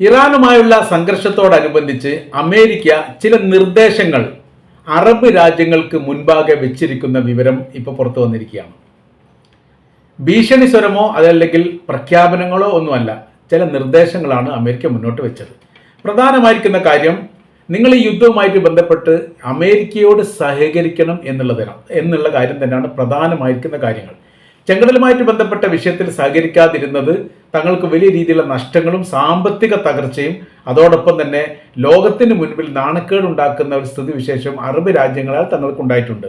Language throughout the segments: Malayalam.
ഇറാനുമായുള്ള സംഘർഷത്തോടനുബന്ധിച്ച് അമേരിക്ക ചില നിർദ്ദേശങ്ങൾ അറബ് രാജ്യങ്ങൾക്ക് മുൻപാകെ വെച്ചിരിക്കുന്ന വിവരം ഇപ്പോൾ പുറത്തു വന്നിരിക്കുകയാണ്. ഭീഷണി സ്വരമോ അതല്ലെങ്കിൽ പ്രഖ്യാപനങ്ങളോ ഒന്നുമല്ല ചില നിർദ്ദേശങ്ങളാണ് അമേരിക്ക മുന്നോട്ട് വെച്ചത്. പ്രധാനമായിരിക്കുന്ന കാര്യം നിങ്ങൾ ഈ യുദ്ധവുമായിട്ട് ബന്ധപ്പെട്ട് അമേരിക്കയോട് സഹകരിക്കണം എന്നുള്ളതിനാണ് എന്നുള്ള കാര്യം തന്നെയാണ് പ്രധാനമായിരിക്കുന്ന കാര്യങ്ങൾ. ചെങ്കടലുമായിട്ട് ബന്ധപ്പെട്ട വിഷയത്തിൽ സഹകരിക്കാതിരുന്നത് തങ്ങൾക്ക് വലിയ രീതിയിലുള്ള നഷ്ടങ്ങളും സാമ്പത്തിക തകർച്ചയും അതോടൊപ്പം തന്നെ ലോകത്തിന് മുൻപിൽ നാണക്കേട് ഉണ്ടാക്കുന്ന ഒരു സ്ഥിതിവിശേഷം അറബ് രാജ്യങ്ങളാൽ തങ്ങൾക്കുണ്ടായിട്ടുണ്ട്.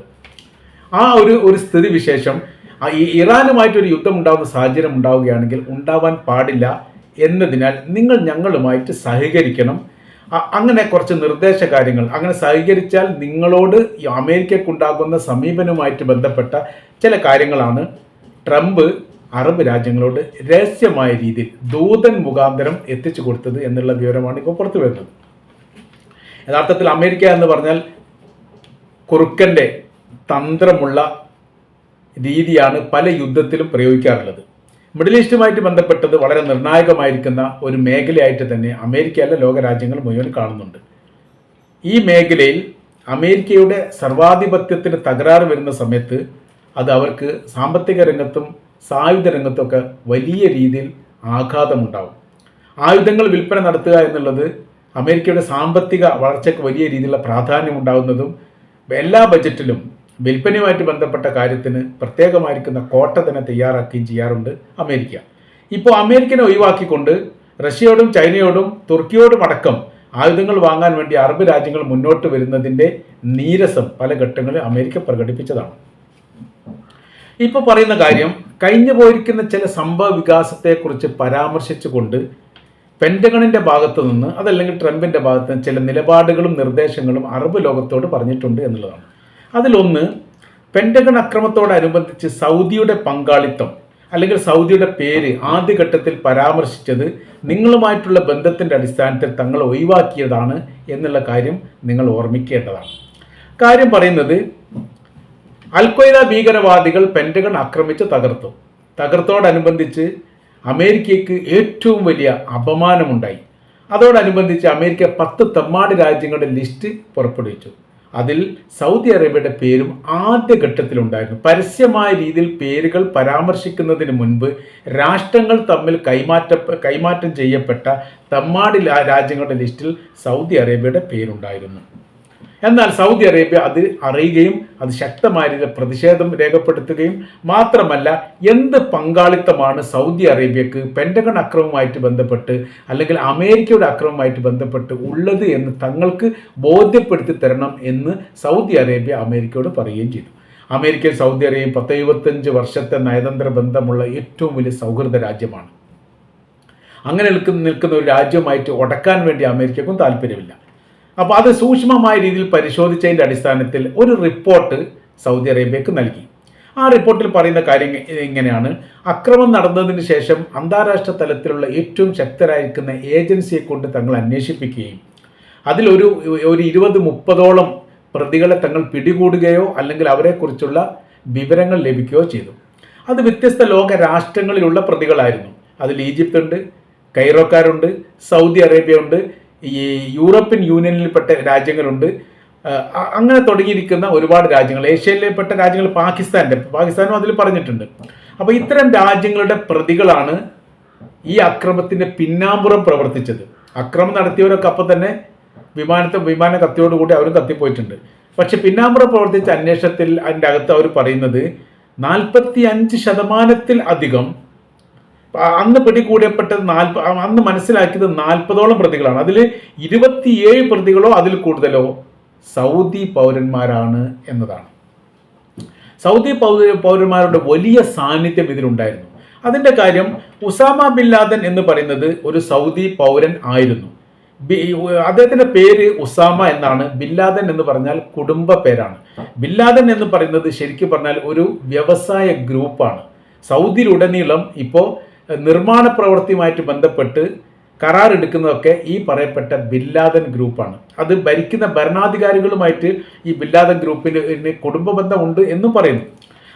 ആ ഒരു ഒരു സ്ഥിതിവിശേഷം ഈ ഇറാനുമായിട്ടൊരു യുദ്ധം ഉണ്ടാകുന്ന സാഹചര്യം ഉണ്ടാവുകയാണെങ്കിൽ ഉണ്ടാവാൻ പാടില്ല എന്നതിനാൽ നിങ്ങൾ ഞങ്ങളുമായിട്ട് സഹകരിക്കണം. അങ്ങനെ കുറച്ച് നിർദ്ദേശ കാര്യങ്ങൾ അങ്ങനെ സഹകരിച്ചാൽ നിങ്ങളോട് അമേരിക്കക്കുണ്ടാകുന്ന സമീപനവുമായിട്ട് ബന്ധപ്പെട്ട ചില കാര്യങ്ങളാണ് ട്രംപ് അറബ് രാജ്യങ്ങളോട് രഹസ്യമായ രീതിയിൽ ദൂതൻ മുഖാന്തരം എത്തിച്ചു കൊടുത്തത് എന്നുള്ള വിവരമാണ് ഇപ്പോൾ പുറത്തു വരുന്നത്. യഥാർത്ഥത്തിൽ അമേരിക്ക എന്ന് പറഞ്ഞാൽ കുറുക്കന്റെ തന്ത്രമുള്ള രീതിയാണ് പല യുദ്ധത്തിലും പ്രയോഗിക്കാറുള്ളത്. മിഡിൽ ഈസ്റ്റുമായിട്ട് ബന്ധപ്പെട്ടത് വളരെ നിർണായകമായിരിക്കുന്ന ഒരു മേഖലയായിട്ട് തന്നെ അമേരിക്കയിലെ ലോകരാജ്യങ്ങൾ മുഴുവൻ കാണുന്നുണ്ട്. ഈ മേഖലയിൽ അമേരിക്കയുടെ സർവാധിപത്യത്തിന് തകരാറ് വരുന്ന സമയത്ത് അത് അവർക്ക് സാമ്പത്തിക രംഗത്തും സായുധ രംഗത്തുമൊക്കെ വലിയ രീതിയിൽ ആഘാതമുണ്ടാവും. ആയുധങ്ങൾ വിൽപ്പന നടത്തുക എന്നുള്ളത് അമേരിക്കയുടെ സാമ്പത്തിക വളർച്ചയ്ക്ക് വലിയ രീതിയിലുള്ള പ്രാധാന്യം ഉണ്ടാകുന്നതും എല്ലാ ബജറ്റിലും വിൽപ്പനയുമായിട്ട് ബന്ധപ്പെട്ട കാര്യത്തിന് പ്രത്യേകമായിരിക്കുന്ന കോട്ട തന്നെ തയ്യാറാക്കുകയും ചെയ്യാറുണ്ട് അമേരിക്ക. ഇപ്പോൾ അമേരിക്കനെ ഒഴിവാക്കിക്കൊണ്ട് റഷ്യയോടും ചൈനയോടും തുർക്കിയോടും അടക്കം ആയുധങ്ങൾ വാങ്ങാൻ വേണ്ടി അറബ് രാജ്യങ്ങൾ മുന്നോട്ട് വരുന്നതിന്റെ നീരസം പല ഘട്ടങ്ങളിൽ അമേരിക്ക പ്രകടിപ്പിച്ചതാണ്. ഇപ്പോൾ പറയുന്ന കാര്യം കഴിഞ്ഞു പോയിരിക്കുന്ന ചില സംഭവ വികാസത്തെക്കുറിച്ച് പരാമർശിച്ചുകൊണ്ട് പെന്റഗണിന്റെ ഭാഗത്തു നിന്ന് അതല്ലെങ്കിൽ ട്രംപിന്റെ ഭാഗത്ത് നിന്ന് ചില നിലപാടുകളും നിർദ്ദേശങ്ങളും അറബ് ലോകത്തോട് പറഞ്ഞിട്ടുണ്ട് എന്നുള്ളതാണ്. അതിലൊന്ന് പെന്റഗൺ അക്രമത്തോടനുബന്ധിച്ച് സൗദിയുടെ പങ്കാളിത്തം അല്ലെങ്കിൽ സൗദിയുടെ പേര് ആദ്യഘട്ടത്തിൽ പരാമർശിച്ചത് നിങ്ങളുമായിട്ടുള്ള ബന്ധത്തിന്റെ അടിസ്ഥാനത്തിൽ തങ്ങൾ ഒഴിവാക്കിയതാണ് എന്നുള്ള കാര്യം നിങ്ങൾ ഓർമ്മിക്കേണ്ടതാണ്. കാര്യം പറയുന്നത് അൽഖ്വയ്ദ ഭീകരവാദികൾ പെന്റഗൺ ആക്രമിച്ച് തകർത്തു. തകർത്തോടനുബന്ധിച്ച് അമേരിക്കയ്ക്ക് ഏറ്റവും വലിയ അപമാനമുണ്ടായി. അതോടനുബന്ധിച്ച് അമേരിക്ക പത്ത് തെമ്മാട് രാജ്യങ്ങളുടെ ലിസ്റ്റ് പുറപ്പെടുവിച്ചു. അതിൽ സൗദി അറേബ്യയുടെ പേരും ആദ്യഘട്ടത്തിലുണ്ടായിരുന്നു പരസ്യമായ രീതിയിൽ പേരുകൾ പരാമർശിക്കുന്നതിന് മുൻപ് രാഷ്ട്രങ്ങൾ തമ്മിൽ കൈമാറ്റ കൈമാറ്റം ചെയ്യപ്പെട്ട തെമ്മാടി രാജ്യങ്ങളുടെ ലിസ്റ്റിൽ സൗദി അറേബ്യയുടെ പേരുണ്ടായിരുന്നു. എന്നാൽ സൗദി അറേബ്യ അത് അറിയുകയും അത് ശക്തമായ രീതിയിൽ പ്രതിഷേധം രേഖപ്പെടുത്തുകയും മാത്രമല്ല എന്ത് പങ്കാളിത്തമാണ് സൗദി അറേബ്യക്ക് പെൻഡഗൺ അക്രമവുമായിട്ട് ബന്ധപ്പെട്ട് അല്ലെങ്കിൽ അമേരിക്കയുടെ അക്രമവുമായിട്ട് ബന്ധപ്പെട്ട് ഉള്ളത് എന്ന് തങ്ങൾക്ക് ബോധ്യപ്പെടുത്തി തരണം എന്ന് സൗദി അറേബ്യ അമേരിക്കയോട് പറയുകയും ചെയ്തു. അമേരിക്കയും സൗദി അറേബ്യയും പത്ത് എഴുപത്തഞ്ച് വർഷത്തെ നയതന്ത്ര ബന്ധമുള്ള ഏറ്റവും വലിയ സൗഹൃദ രാജ്യമാണ്. അങ്ങനെ നിൽക്കുന്ന നിൽക്കുന്ന ഒരു രാജ്യമായിട്ട് ഉടക്കാൻ വേണ്ടി അമേരിക്കക്കും താല്പര്യമില്ല. അപ്പോൾ അത് സൂക്ഷ്മമായ രീതിയിൽ പരിശോധിച്ചതിന്റെ അടിസ്ഥാനത്തിൽ ഒരു റിപ്പോർട്ട് സൗദി അറേബ്യക്ക് നൽകി. ആ റിപ്പോർട്ടിൽ പറയുന്ന കാര്യം ഇങ്ങനെയാണ്. അക്രമം നടന്നതിന് ശേഷം അന്താരാഷ്ട്ര തലത്തിലുള്ള ഏറ്റവും ശക്തരായിരിക്കുന്ന ഏജൻസിയെ കൊണ്ട് തങ്ങൾ അന്വേഷിപ്പിക്കുകയും അതിലൊരു ഒരു ഇരുപത് മുപ്പതോളം പ്രതികളെ തങ്ങൾ പിടികൂടുകയോ അല്ലെങ്കിൽ അവരെക്കുറിച്ചുള്ള വിവരങ്ങൾ ലഭിക്കുകയോ ചെയ്തു. അത് വ്യത്യസ്ത ലോക രാഷ്ട്രങ്ങളിലുള്ള പ്രതികളായിരുന്നു. അതിൽ ഈജിപ്തുണ്ട് കൈറോക്കാരുണ്ട് സൗദി അറേബ്യ ഉണ്ട് ഈ യൂറോപ്യൻ യൂണിയനിൽപ്പെട്ട രാജ്യങ്ങളുണ്ട്. അങ്ങനെ തുടങ്ങിയിരിക്കുന്ന ഒരുപാട് രാജ്യങ്ങൾ. ഏഷ്യയിൽപ്പെട്ട രാജ്യങ്ങൾ പാകിസ്ഥാന്റെ പാകിസ്ഥാനും അതിൽ പറഞ്ഞിട്ടുണ്ട്. അപ്പോൾ ഇത്തരം രാജ്യങ്ങളുടെ പ്രതികളാണ് ഈ അക്രമത്തിന്റെ പിന്നാമ്പുറം പ്രവർത്തിച്ചത്. അക്രമം നടത്തിയവരൊക്കെ അപ്പം തന്നെ വിമാനത്തെ വിമാന കത്തിയോടുകൂടി അവരും കത്തിപ്പോയിട്ടുണ്ട്. പക്ഷെ പിന്നാമ്പുറം പ്രവർത്തിച്ച അന്വേഷണത്തിൽ അതിന്റെ അകത്ത് അവർ പറയുന്നത് നാൽപ്പത്തി അഞ്ച് ശതമാനത്തിൽ അധികം അന്ന് പിടികൂടപ്പെട്ടത് നാൽപ്പ അന്ന് മനസ്സിലാക്കിയത് നാൽപ്പതോളം പ്രതികളാണ്. അതിൽ ഇരുപത്തിയേഴ് പ്രതികളോ അതിൽ കൂടുതലോ സൗദി പൗരന്മാരാണ് എന്നതാണ്. സൗദി പൗര പൗരന്മാരുടെ വലിയ സാന്നിധ്യം ഇതിലുണ്ടായിരുന്നു. അതിന്റെ കാര്യം ഉസാമ ബിൻ ലാദൻ എന്ന് പറയുന്നത് ഒരു സൗദി പൗരൻ ആയിരുന്നു. അദ്ദേഹത്തിന്റെ പേര് ഉസാമ എന്നാണ്. ബില്ലാദൻ എന്ന് പറഞ്ഞാൽ കുടുംബ പേരാണ്. ബില്ലാദൻ എന്ന് പറയുന്നത് ശരിക്കും പറഞ്ഞാൽ ഒരു വ്യവസായ ഗ്രൂപ്പാണ്. സൗദിയിലുടനീളം ഇപ്പോൾ നിർമ്മാണ പ്രവൃത്തിയുമായിട്ട് ബന്ധപ്പെട്ട് കരാർ എടുക്കുന്നതൊക്കെ ഈ പറയപ്പെട്ട ബില്ലാദൻ ഗ്രൂപ്പാണ്. അത് ഭരിക്കുന്ന ഭരണാധികാരികളുമായിട്ട് ഈ ബില്ലാദൻ ഗ്രൂപ്പിന് കുടുംബ ബന്ധമുണ്ട് എന്നും പറയുന്നു.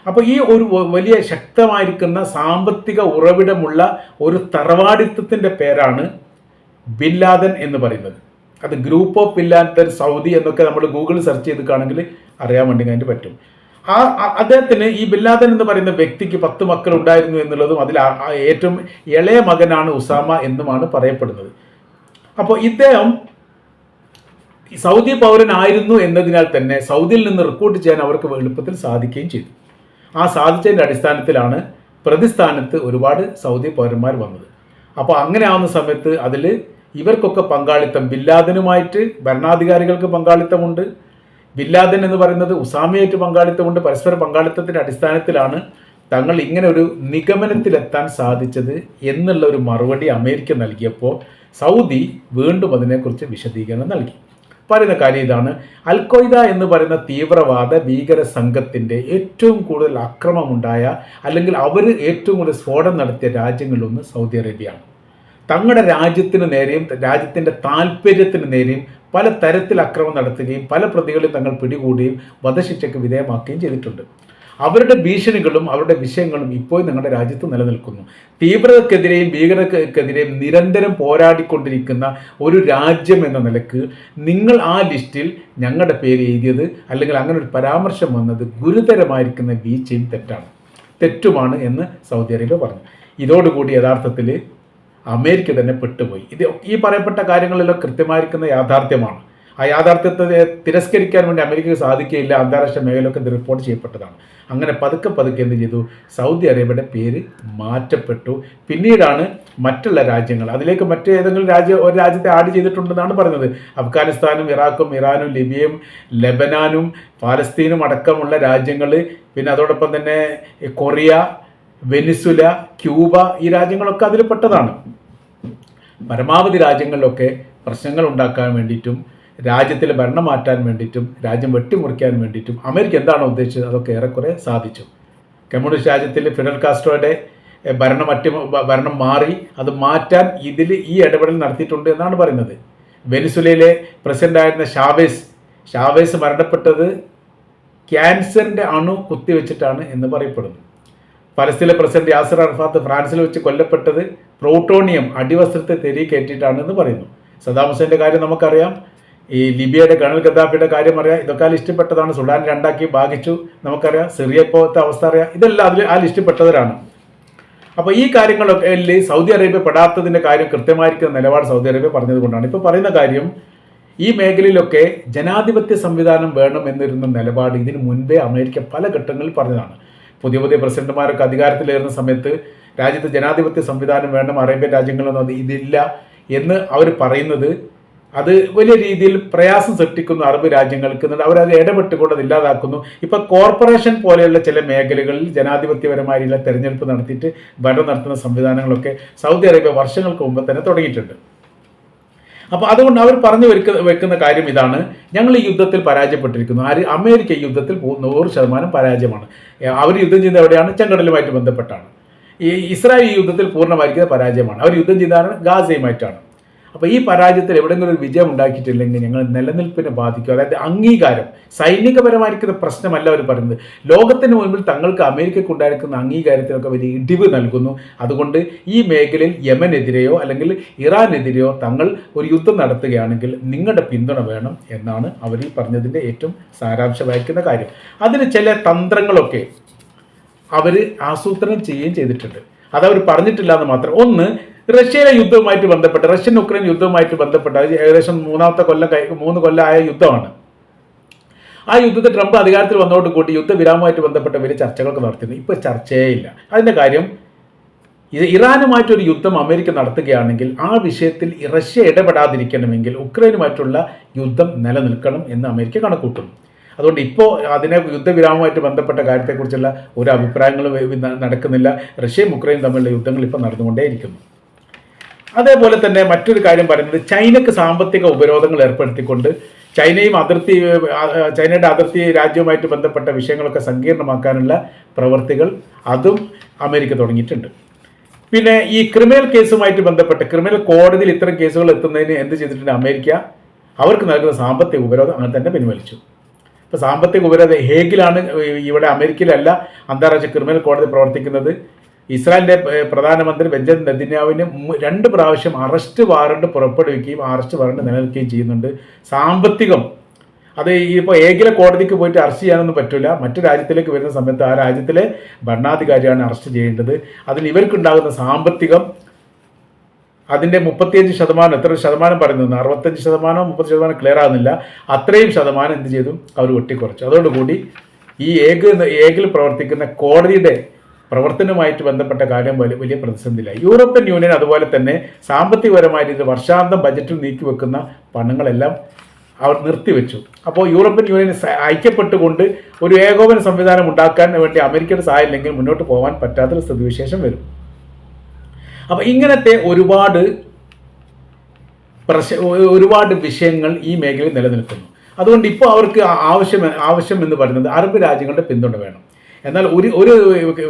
അപ്പോൾ ഈ ഒരു വലിയ ശക്തമായിരിക്കുന്ന സാമ്പത്തിക ഉറവിടമുള്ള ഒരു തറവാടിത്വത്തിന്റെ പേരാണ് ബില്ലാദൻ എന്ന് പറയുന്നത്. അത് ഗ്രൂപ്പ് ഓഫ് ബില്ലാദൻ സൗദി എന്നൊക്കെ നമ്മൾ ഗൂഗിൾ സെർച്ച് ചെയ്ത് കാണുമെങ്കിൽ അറിയാൻ വേണ്ടി അതിന് പറ്റും. ആ അദ്ദേഹത്തിന് ഈ ബില്ലാദൻ എന്ന് പറയുന്ന വ്യക്തിക്ക് പത്ത് മക്കൾ ഉണ്ടായിരുന്നു എന്നുള്ളതും അതിൽ ഏറ്റവും ഇളയ മകനാണ് ഉസാമ എന്നുമാണ് പറയപ്പെടുന്നത്. അപ്പോൾ ഇദ്ദേഹം സൗദി പൗരനായിരുന്നു എന്നതിനാൽ തന്നെ സൗദിയിൽ നിന്ന് റിക്രൂട്ട് ചെയ്യാൻ അവർക്ക് എളുപ്പത്തിൽ സാധിക്കുകയും ചെയ്തു. ആ സാധിച്ചതിന്റെ അടിസ്ഥാനത്തിലാണ് പ്രതിസ്ഥാനത്ത് ഒരുപാട് സൗദി പൗരന്മാർ വന്നത്. അപ്പോൾ അങ്ങനെ ആവുന്ന സമയത്ത് അതിൽ ഇവർക്കൊക്കെ പങ്കാളിത്തം ബില്ലാദനുമായിട്ട് ഭരണാധികാരികൾക്ക് പങ്കാളിത്തമുണ്ട്. ബില്ലാദൻ എന്ന് പറയുന്നത് ഉസാമയായിട്ട് പങ്കാളിത്തമുണ്ട് പരസ്പര പങ്കാളിത്തത്തിന്റെ അടിസ്ഥാനത്തിലാണ് തങ്ങൾ ഇങ്ങനെ ഒരു നിഗമനത്തിലെത്താൻ സാധിച്ചത് എന്നുള്ള ഒരു മറുപടി അമേരിക്ക നൽകിയപ്പോൾ സൗദി വീണ്ടും അതിനെക്കുറിച്ച് വിശദീകരണം നൽകി. പറയുന്ന കാര്യം ഇതാണ്. അൽ ഖ്വയ്ദ എന്ന് പറയുന്ന തീവ്രവാദ ഭീകര സംഘത്തിന്റെ ഏറ്റവും കൂടുതൽ അക്രമമുണ്ടായ അല്ലെങ്കിൽ അവർ ഏറ്റവും കൂടുതൽ സ്ഫോടനം നടത്തിയ രാജ്യങ്ങളിലൊന്ന് സൗദി അറേബ്യയാണ്. തങ്ങളുടെ രാജ്യത്തിന് നേരെയും രാജ്യത്തിന്റെ താല്പര്യത്തിന് നേരെയും പല തരത്തിൽ അക്രമം നടത്തുകയും പല പ്രതികളെയും തങ്ങൾ പിടികൂടുകയും വധശിക്ഷയ്ക്ക് വിധേയമാക്കുകയും ചെയ്തിട്ടുണ്ട്. അവരുടെ ഭീഷണികളും അവരുടെ വിഷയങ്ങളും ഇപ്പോഴും ഞങ്ങളുടെ രാജ്യത്ത് നിലനിൽക്കുന്നു. തീവ്രതക്കെതിരെയും ഭീകരതക്കെതിരെയും നിരന്തരം പോരാടിക്കൊണ്ടിരിക്കുന്ന ഒരു രാജ്യം എന്ന നിലയ്ക്ക് നിങ്ങൾ ആ ലിസ്റ്റിൽ ഞങ്ങളുടെ പേര് എഴുതിയത് അല്ലെങ്കിൽ അങ്ങനെ ഒരു പരാമർശം വന്നത് ഗുരുതരമായിരിക്കുന്ന വീഴ്ചയും തെറ്റാണ്. തെറ്റുമാണ് എന്ന് സൗദി അറേബ്യ പറഞ്ഞു. ഇതോടുകൂടി യഥാർത്ഥത്തിൽ അമേരിക്ക തന്നെ പെട്ടുപോയി. ഇത് ഈ പറയപ്പെട്ട കാര്യങ്ങളെല്ലാം കൃത്യമായിരിക്കുന്ന യാഥാർത്ഥ്യമാണ്. ആ യാഥാർത്ഥ്യത്തെ തിരസ്കരിക്കാൻ വേണ്ടി അമേരിക്കയ്ക്ക് സാധിക്കുകയില്ല. അന്താരാഷ്ട്ര മേഖലയൊക്കെ റിപ്പോർട്ട് ചെയ്യപ്പെട്ടതാണ്. അങ്ങനെ പതുക്കെ പതുക്കെ എന്ത് ചെയ്തു? സൗദി അറേബ്യയുടെ പേര് മാറ്റപ്പെട്ടു. പിന്നീടാണ് മറ്റുള്ള രാജ്യങ്ങൾ അതിലേക്ക് മറ്റ് ഏതെങ്കിലും രാജ്യം ഒരു രാജ്യത്തെ ആഡ് ചെയ്തിട്ടുണ്ടെന്നാണ് പറഞ്ഞത്. അഫ്ഗാനിസ്ഥാനും ഇറാഖും ഇറാനും ലിബിയയും ലെബനാനും പാലസ്തീനും അടക്കമുള്ള രാജ്യങ്ങൾ പിന്നെ അതോടൊപ്പം തന്നെ കൊറിയ വെനിസുല ക്യൂബ ഈ രാജ്യങ്ങളൊക്കെ അതിൽ പെട്ടതാണ് പരമാവധി രാജ്യങ്ങളിലൊക്കെ പ്രശ്നങ്ങൾ ഉണ്ടാക്കാൻ വേണ്ടിയിട്ടും രാജ്യത്തിലെ ഭരണം മാറ്റാൻ വേണ്ടിയിട്ടും രാജ്യം വെട്ടിമുറിക്കാൻ വേണ്ടിയിട്ടും അമേരിക്ക എന്താണോ ഉദ്ദേശിച്ചത്? അതൊക്കെ ഏറെക്കുറെ സാധിച്ചു. കമ്മ്യൂണിസ്റ്റ് രാജ്യത്തിൽ ഫിഡൽ കാസ്ട്രോയുടെ ഭരണം അട്ടി ഭരണം മാറി അത് മാറ്റാൻ ഇതിൽ ഈ ഇടപെടൽ നടത്തിയിട്ടുണ്ട് എന്നാണ് പറയുന്നത്. വെനിസുലയിലെ പ്രസിഡന്റായിരുന്ന ഷാവേസ് ഷാവേസ് മരണപ്പെട്ടത് ക്യാൻസറിന്റെ അണു കുത്തിവെച്ചിട്ടാണ് എന്ന് പറയപ്പെടുന്നു. പലസ്തീനിലെ പ്രസിഡന്റ് യാസർ അർഫാത്ത് ഫ്രാൻസിൽ വെച്ച് കൊല്ലപ്പെട്ടത് പ്രോട്ടോണിയം അടിവസ്ത്രത്തെ തെരി കയറ്റിയിട്ടാണെന്ന് പറയുന്നു. സദാം ഹുസൈന്റെ കാര്യം നമുക്കറിയാം. ഈ ലിബിയയുടെ കണൽ ഗദ്ദാഫിയുടെ കാര്യം അറിയാം. ഇതൊക്കെ ആ ലിസ്റ്റിൽ പെട്ടതാണ് സുഡാൻ രണ്ടാക്കി ഭാഗിച്ചു. നമുക്കറിയാം. സിറിയ പോലത്തെ അവസ്ഥ അറിയാം. ഇതെല്ലാം അതിൽ ആ ലിസ്റ്റിൽ പെട്ടവരാണ് അപ്പോൾ ഈ കാര്യങ്ങളൊക്കെ സൗദി അറേബ്യ പെടാത്തതിന്റെ കാര്യം കൃത്യമായിരിക്കുന്ന നിലപാട് സൗദി അറേബ്യ പറഞ്ഞതുകൊണ്ടാണ്. ഇപ്പോൾ പറയുന്ന കാര്യം ഈ മേഖലയിലൊക്കെ ജനാധിപത്യ സംവിധാനം വേണം എന്നിരുന്ന നിലപാട് ഇതിന് മുൻപേ അമേരിക്ക പല ഘട്ടങ്ങളിൽ പറഞ്ഞതാണ്. പുതിയ പുതിയ പ്രസിഡന്റുമാരൊക്കെ അധികാരത്തിലേറുന്ന സമയത്ത് രാജ്യത്ത് ജനാധിപത്യ സംവിധാനം വേണം അറേബ്യൻ രാജ്യങ്ങളൊന്നും അത് ഇതില്ല എന്ന് അവർ പറയുന്നത് അത് വലിയ രീതിയിൽ പ്രയാസം സൃഷ്ടിക്കുന്നു അറബ് രാജ്യങ്ങൾക്ക്. അവരത് ഇടപെട്ടുകൊണ്ട് അത് ഇല്ലാതാക്കുന്നു. ഇപ്പൊ കോർപ്പറേഷൻ പോലെയുള്ള ചില മേഖലകളിൽ ജനാധിപത്യപരമായിട്ടുള്ള തെരഞ്ഞെടുപ്പ് നടത്തിയിട്ട് ഭരണം നടത്തുന്ന സംവിധാനങ്ങളൊക്കെ സൗദി അറേബ്യ വർഷങ്ങൾക്ക് മുമ്പ് തന്നെ തുടങ്ങിയിട്ടുണ്ട്. അപ്പോൾ അതുകൊണ്ട് അവർ പറഞ്ഞു വെക്കുന്ന വെക്കുന്ന കാര്യം ഇതാണ്. ഞങ്ങൾ ഈ യുദ്ധത്തിൽ പരാജയപ്പെട്ടിരിക്കുന്നു. ആര് അമേരിക്ക യുദ്ധത്തിൽ നൂറ് ശതമാനം പരാജയമാണ്. അവർ യുദ്ധം ചെയ്യുന്നത് എവിടെയാണ്? ചെങ്കടലുമായിട്ട് ബന്ധപ്പെട്ടാണ്. ഈ ഇസ്രായേൽ യുദ്ധത്തിൽ പൂർണമായിരിക്കുന്ന പരാജയമാണ്. അവർ യുദ്ധം ചെയ്താണ് ഗാസയുമായിട്ടാണ്. അപ്പോൾ ഈ പരാജയത്തിൽ എവിടെയെങ്കിലും ഒരു വിജയം ഉണ്ടാക്കിയിട്ടില്ലെങ്കിൽ ഞങ്ങൾ നിലനിൽപ്പിനെ ബാധിക്കും. അതായത് അംഗീകാരം സൈനികപരമായിരിക്കുന്ന പ്രശ്നമല്ല അവർ പറയുന്നത്. ലോകത്തിന് മുൻപിൽ തങ്ങൾക്ക് അമേരിക്കയ്ക്ക് ഉണ്ടായിരിക്കുന്ന അംഗീകാരത്തിനൊക്കെ വലിയ ഇടിവ് നൽകുന്നു. അതുകൊണ്ട് ഈ മേഖലയിൽ യമനെതിരെയോ അല്ലെങ്കിൽ ഇറാനെതിരെയോ തങ്ങൾ ഒരു യുദ്ധം നടത്തുകയാണെങ്കിൽ നിങ്ങളുടെ പിന്തുണ വേണം എന്നാണ് അവർ ഈ പറഞ്ഞതിന്റെ ഏറ്റവും സാരാംശം വഹിക്കുന്ന കാര്യം. അതിന് ചില തന്ത്രങ്ങളൊക്കെ അവർ ആസൂത്രണം ചെയ്യുകയും ചെയ്തിട്ടുണ്ട്. അതവർ പറഞ്ഞിട്ടില്ല എന്ന് മാത്രം. ഒന്ന് റഷ്യയിലെ യുദ്ധവുമായിട്ട് ബന്ധപ്പെട്ട് റഷ്യൻ ഉക്രൈൻ യുദ്ധവുമായിട്ട് ബന്ധപ്പെട്ട് ഏകദേശം മൂന്നാമത്തെ കൊല്ലം കൈ മൂന്ന് കൊല്ലമായ യുദ്ധമാണ്. ആ യുദ്ധത്തിൽ ട്രംപ് അധികാരത്തിൽ വന്നതോട് കൂടി യുദ്ധവിരാമവുമായിട്ട് ബന്ധപ്പെട്ട വലിയ ചർച്ചകളൊക്കെ നടത്തുന്നു ഇപ്പോൾ ചർച്ചയേ ഇല്ല അതിന്റെ കാര്യം ഇത് ഇറാനുമായിട്ടൊരു യുദ്ധം അമേരിക്ക നടത്തുകയാണെങ്കിൽ ആ വിഷയത്തിൽ റഷ്യ ഇടപെടാതിരിക്കണമെങ്കിൽ ഉക്രൈനുമായിട്ടുള്ള യുദ്ധം നിലനിൽക്കണം എന്ന് അമേരിക്ക കണക്കൂട്ടുന്നു. അതുകൊണ്ട് ഇപ്പോൾ അതിനെ യുദ്ധവിരാമമായിട്ട് ബന്ധപ്പെട്ട കാര്യത്തെക്കുറിച്ചുള്ള ഒരു അഭിപ്രായങ്ങളും നടക്കുന്നില്ല. റഷ്യയും ഉക്രൈനും തമ്മിലുള്ള യുദ്ധങ്ങൾ ഇപ്പോൾ നടന്നുകൊണ്ടേയിരിക്കുന്നു. അതേപോലെ തന്നെ മറ്റൊരു കാര്യം പറയുന്നത് ചൈനക്ക് സാമ്പത്തിക ഉപരോധങ്ങൾ ഏർപ്പെടുത്തിക്കൊണ്ട് ചൈനയും അതിർത്തി ചൈനയുടെ അതിർത്തി രാജ്യവുമായിട്ട് ബന്ധപ്പെട്ട വിഷയങ്ങളൊക്കെ സങ്കീർണമാക്കാനുള്ള പ്രവൃത്തികൾ അതും അമേരിക്ക തുടങ്ങിയിട്ടുണ്ട്. പിന്നെ ഈ ക്രിമിനൽ കേസുമായിട്ട് ബന്ധപ്പെട്ട് ക്രിമിനൽ കോടതിയിൽ ഇത്തരം കേസുകൾ എത്തുന്നതിന് എന്ത് ചെയ്തിട്ടുണ്ട് അമേരിക്ക? അവർക്ക് നൽകുന്ന സാമ്പത്തിക ഉപരോധം അങ്ങനെ തന്നെ പിൻവലിച്ചു. ഇപ്പോൾ സാമ്പത്തിക ഉപരോധം ഹേഗിലാണ് ഇവിടെ അമേരിക്കയിലല്ല അന്താരാഷ്ട്ര ക്രിമിനൽ കോടതി പ്രവർത്തിക്കുന്നത്. ഇസ്രായേലിന്റെ പ്രധാനമന്ത്രി ബെഞ്ചമിൻ നെതിന്യാവിന് രണ്ട് പ്രാവശ്യം അറസ്റ്റ് വാറണ്ട് പുറപ്പെടുവിക്കുകയും അറസ്റ്റ് വാറണ്ട് നിലനിൽക്കുകയും ചെയ്യുന്നുണ്ട്. സാമ്പത്തികം. അത് ഇപ്പോൾ ഏകിലെ കോടതിക്ക് പോയിട്ട് അറസ്റ്റ് ചെയ്യാനൊന്നും പറ്റില്ല മറ്റു രാജ്യത്തിലേക്ക് വരുന്ന സമയത്ത് ആ രാജ്യത്തിലെ ഭരണാധികാരിയാണ് അറസ്റ്റ് ചെയ്യേണ്ടത്. അതിന് ഇവർക്കുണ്ടാകുന്ന സാമ്പത്തികം അതിന്റെ മുപ്പത്തിയഞ്ച് ശതമാനം എത്ര ശതമാനം പറയുന്നു? അറുപത്തഞ്ച് ശതമാനം മുപ്പത് ശതമാനം ക്ലിയർ ആകുന്നില്ല അത്രയും ശതമാനം എന്ത് ചെയ്തു? അവർ വെട്ടിക്കുറച്ചു. അതോടുകൂടി ഈ ഏക ഏകിൽ പ്രവർത്തിക്കുന്ന കോടതിയുടെ പ്രവർത്തനവുമായിട്ട് ബന്ധപ്പെട്ട കാര്യം വലിയ വലിയ പ്രതിസന്ധിയില്ല യൂറോപ്യൻ യൂണിയൻ അതുപോലെ തന്നെ സാമ്പത്തികപരമായ രീതിയിൽ വർഷാന്തം ബജറ്റിൽ നീക്കിവെക്കുന്ന പണങ്ങളെല്ലാം അവർ നിർത്തിവെച്ചു. അപ്പോൾ യൂറോപ്യൻ യൂണിയൻ ഐക്യപ്പെട്ടുകൊണ്ട് ഒരു ഏകോപന സംവിധാനം ഉണ്ടാക്കാൻ വേണ്ടി അമേരിക്കയുടെ സഹായം ഇല്ലെങ്കിൽ മുന്നോട്ട് പോകാൻ പറ്റാത്തൊരു സ്ഥിതിവിശേഷം വരും. അപ്പോൾ ഇങ്ങനത്തെ ഒരുപാട് പ്രശ ഒരുപാട് വിഷയങ്ങൾ ഈ മേഖലയിൽ നിലനിൽക്കുന്നു. അതുകൊണ്ട് ഇപ്പോൾ അവർക്ക് ആവശ്യം ആവശ്യം എന്ന് പറയുന്നത് അറബ് രാജ്യങ്ങളുടെ പിന്തുണ വേണം. എന്നാൽ ഒരു ഒരു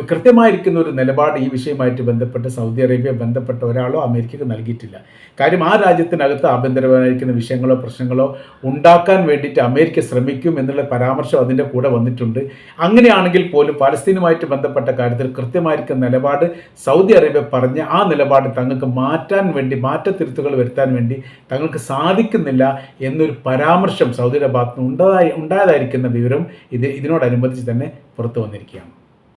കൃത്യമായിരിക്കുന്ന ഒരു നിലപാട് ഈ വിഷയമായിട്ട് ബന്ധപ്പെട്ട് സൗദി അറേബ്യ ബന്ധപ്പെട്ട ഒരാളോ അമേരിക്കക്ക് നൽകിയിട്ടില്ല. കാര്യം ആ രാജ്യത്തിനകത്ത് ആഭ്യന്തരമായിരിക്കുന്ന വിഷയങ്ങളോ പ്രശ്നങ്ങളോ ഉണ്ടാക്കാൻ വേണ്ടിയിട്ട് അമേരിക്ക ശ്രമിക്കും എന്നുള്ള പരാമർശം അതിന്റെ കൂടെ വന്നിട്ടുണ്ട്. അങ്ങനെയാണെങ്കിൽ പോലും പലസ്തീനുമായിട്ട് ബന്ധപ്പെട്ട കാര്യത്തിൽ കൃത്യമായിരിക്കുന്ന നിലപാട് സൗദി അറേബ്യ പറഞ്ഞ ആ നിലപാട് തങ്ങൾക്ക് മാറ്റാൻ വേണ്ടി മാറ്റത്തിരുത്തുകൾ വരുത്താൻ വേണ്ടി തങ്ങൾക്ക് സാധിക്കുന്നില്ല എന്നൊരു പരാമർശം സൗദിയുടെ ഭാഗത്തുനിന്ന് ഉണ്ടായി ഉണ്ടായതായിരിക്കുന്ന വിവരം ഇത് ഇതിനോടനുബന്ധിച്ച് തന്നെ പുറത്തു വന്നിരിക്കുകയാണ്